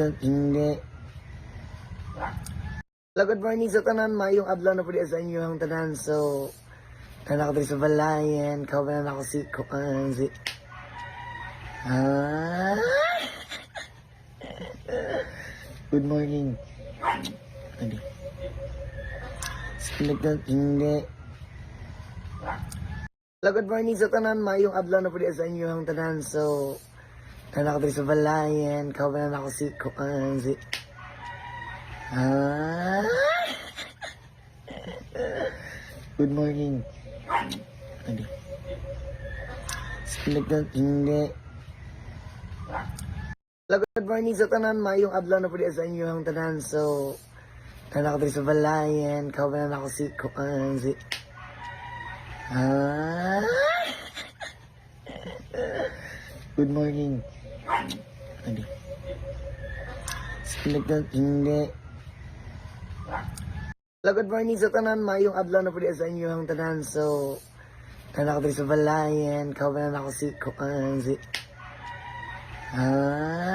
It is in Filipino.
Sinagdag hindi. Hello, good morning sa tanan. Mayong adlaw na po sa inyo ang tanan. So, ako dito sa Balayan. Kawalan ako si Kuan. Si... Ah? Good morning. Ano? Sinagdag hindi. Hello, good morning sa tanan. Mayong adlaw na po sa inyo ang tanan. So, tanan ako sa Balayan. Kawalan ako si Kuan. Si... Ah? Good morning. Ano? Sinagdag hindi. Hello, good morning sa tanan. Mayong adlaw na po sa inyo ang tanan. So, tanan ako sa Balayan. Kawalan ako si Kuan. Si... Ah? Good morning. Ano? Sinagdag hindi. Hello, good morning sa tanan. Mayong adlaw na po sa inyo ang tanan. So, ako dito sa Balayan. Kawalan ako si Kuan. Si... Ah?